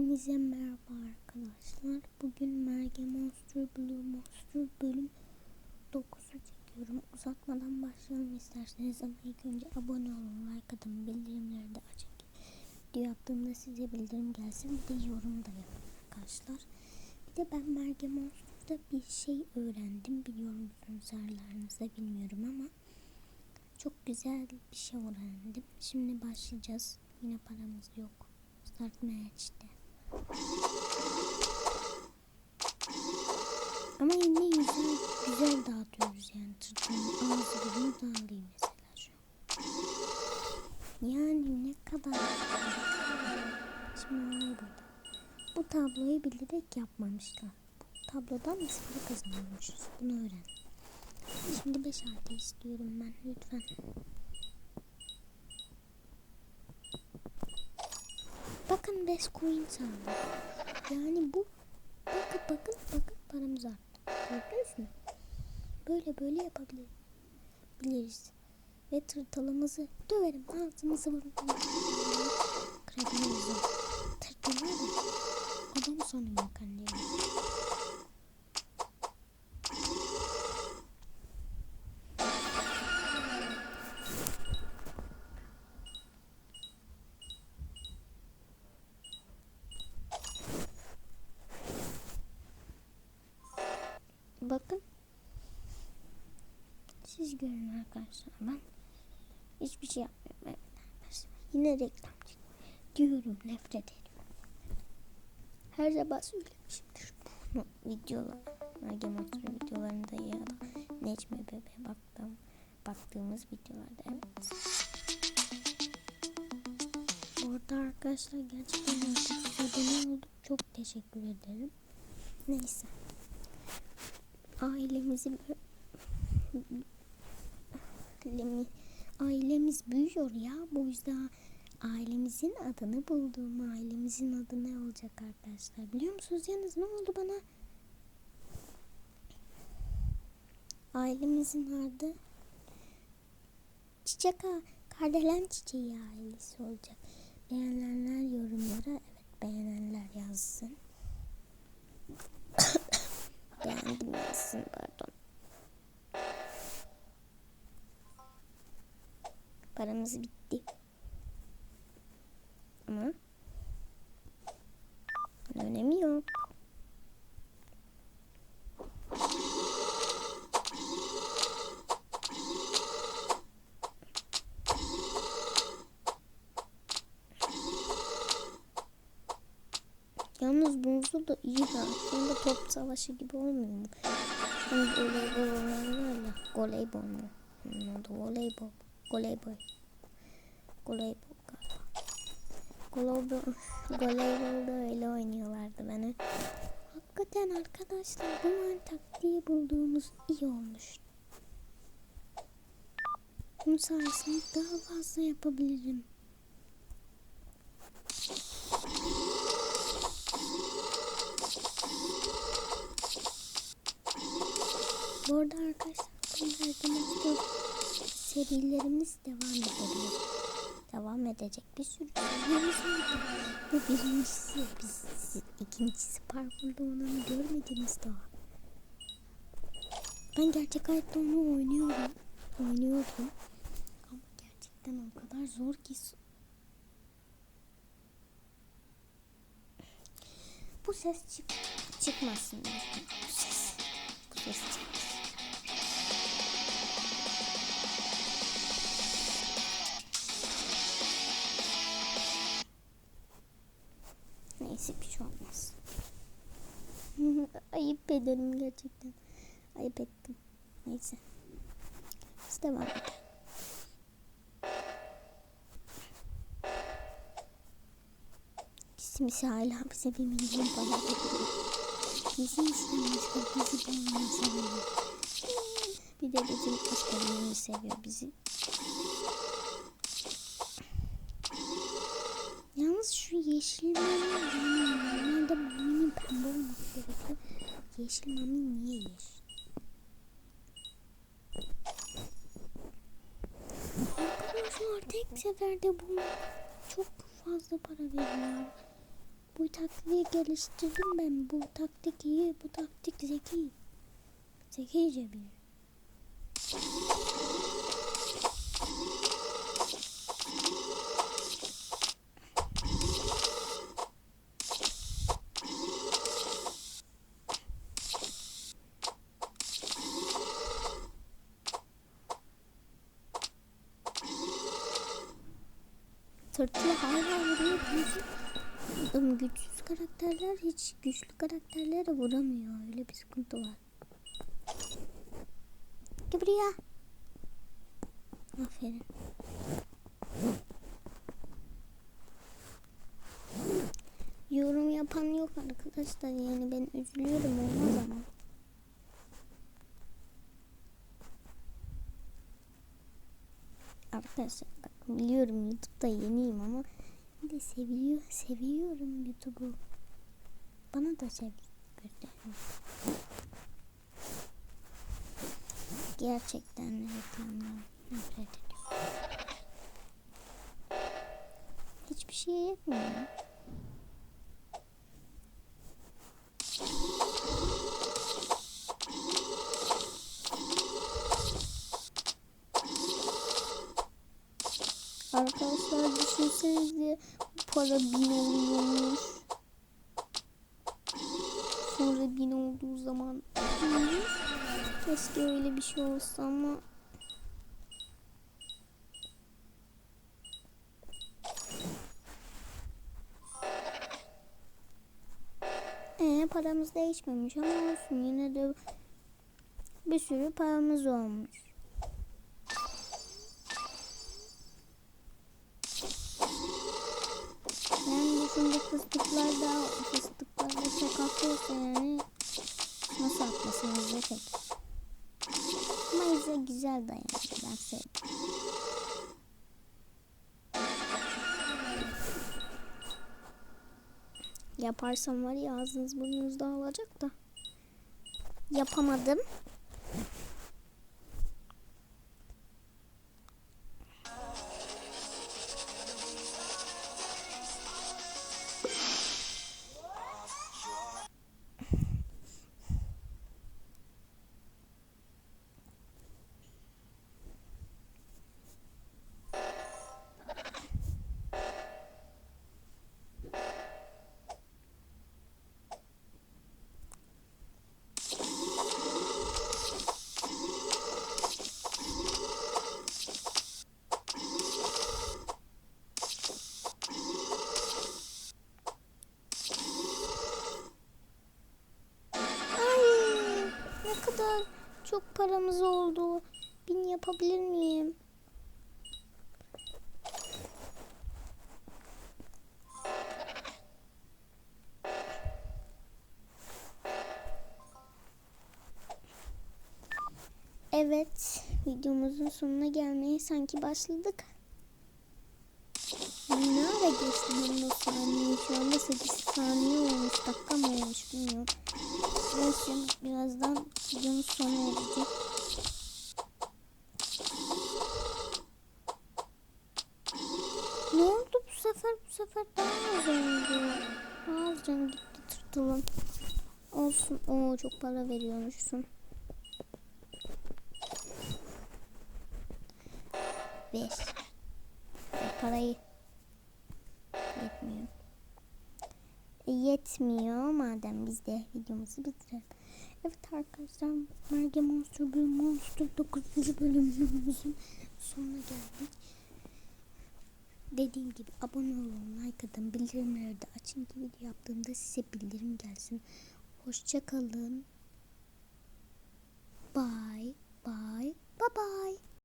Hepinize merhaba arkadaşlar. Bugün Merge Monster Blue Monster bölüm 9'u çekiyorum. Uzatmadan başlayalım isterseniz ama ilk önce abone olun, like atın, bildirimleri de açın. Video yaptığımda size bildirim gelsin. Bir de yorum da yapın arkadaşlar. Bir de ben Merge Monster'da bir şey öğrendim. Biliyor musunuz zarlarınızda bilmiyorum ama çok güzel bir şey öğrendim. Şimdi başlayacağız. Yine paramız yok. Start match'te. Ama yine güzel, güzel dağıtıyoruz yani. Tırtılın ağzı gibi dağılıyor mesela şu an. Yani ne kadar Şimdi burada. Bu tabloyu bilerek yapmamışlar. Bu tablodan para kazanıyormuşuz. Bunu öğren. Şimdi 5 artı istiyorum ben lütfen. Bakın best coin sandım. Yani bu bakın bakın bakın paramız arttı. Gördünüz mü? Böyle böyle yapabiliriz. Ve tırtılımızı döverim. Ağzımızı vururum. Kredimizi. Tırtıl var ya. Adam sanıyor kendini. Bakın. Siz görün arkadaşlar. Ben hiçbir şey yapmıyorum. Evet. Yine reklam. Diyorum nefret ediyorum. Her zaman söylemişimdir. Bunu videolar. Monster videolarında ya da Necmi Bebe baktığım, baktığımız videolarda evet. Bu arada arkadaşlar gerçekten oldum. Çok teşekkür ederim. Neyse ailemizi ailemi, ailemiz büyüyor ya. Bu yüzden ailemizin adını buldum. Ailemizin adı ne olacak arkadaşlar? Biliyor musunuz yalnız ne oldu bana? Ailemizin adı çiçek ağa kardelen çiçeği ailesi olacak. Beğenenler yorumlara evet beğenenler yazsın Beğendim yazsın pardon. Paramız bitti. Ama önemi yok. Yalnız bunun da iyi ha. Sonunda top savaşı gibi olmuyor mu? Şimdi voleybol oynayanlar ya. Voleybol mu? Onun adı voleybol. Voleybol. Voleybol galiba. Voleybol, voleybolda öyle oynuyorlardı beni. Hakikaten arkadaşlar bunların taktiği bulduğumuz iyi olmuş. Bunun sayesinde daha fazla yapabilirim. Bu arada arkadaşlar bunlar serilerimiz devam edebilir. Devam edecek bir sürü serimiz var. Bu birincisi, biz, ikincisi parkurda onu görmediniz daha. Ben gerçek hayatta onu oynuyorum. Oynuyordum. Ama gerçekten o kadar zor ki. Bu ses çık çıkmasın. Bu ses. Bu ses çıkmasın. Neyse bir şey olmaz. Ayıp ederim gerçekten. Ayıp ettim. Neyse. Biz devam edelim. Kimse hala bize bir milyon para veriyor. Bizim başka bizi beğenmeyi seviyor. Bir de bizim başkalarını seviyor bizi. Yalnız şu yeşil mami yani normalde maminin pembe olması gerekiyor. Yeşil mami niye yeşil? Arkadaşlar tek seferde bu çok fazla para veriyor. Bu taktiği geliştirdim ben. Bu taktik iyi. Bu taktik zeki. Zekice bir. Tırtılı hala vuruyor. Güçsüz, Oğlum güçsüz karakterler hiç güçlü karakterlere vuramıyor. Öyle bir sıkıntı var. Gel buraya. Aferin. Yorum yapan yok arkadaşlar yani ben üzülüyorum olmaz ama. Arkadaşlar biliyorum YouTube'da yeniyim ama bir de seviyor, seviyorum YouTube'u. Bana da sevgi. Gerçekten reklamlar nefret ediyorum. Hiçbir şey yapmıyor. Arkadaşlar düşünsenize para bin oluyormuş. Sonra bin olduğu zaman keşke öyle bir şey olsa ama Ee, paramız değişmemiş ama olsun yine de bir sürü paramız olmuş. Yani şimdi fıstıklar da fıstıklar yani nasıl atmasın izle tek. Ama izle güzel da yani ben sevdim. Yaparsam var ya ağzınız burnunuz dağılacak da. Yapamadım. Kadar çok paramız oldu. Bin yapabilir miyim? Evet, videomuzun sonuna gelmeye sanki başladık. Ne ara geçti bunun saniye? Şu anda 8 saniye olmuş, dakika mı olmuş bilmiyorum. Neyse birazdan videomuz sona erecek. Ne oldu bu sefer? Bu sefer daha az oldu. Daha az can gitti tırtılın. Olsun. Oo çok para veriyormuşsun. Ver. Ver parayı. Yetmiyor. Yetmiyor madem biz de videomuzu bitirelim. Evet arkadaşlar Merge Monster Blue Monster 9. bölümümüzün sonuna geldik. Dediğim gibi abone olun, like atın, bildirimleri de açın ki video yaptığımda size bildirim gelsin. Hoşça kalın. Bye bye bye bye.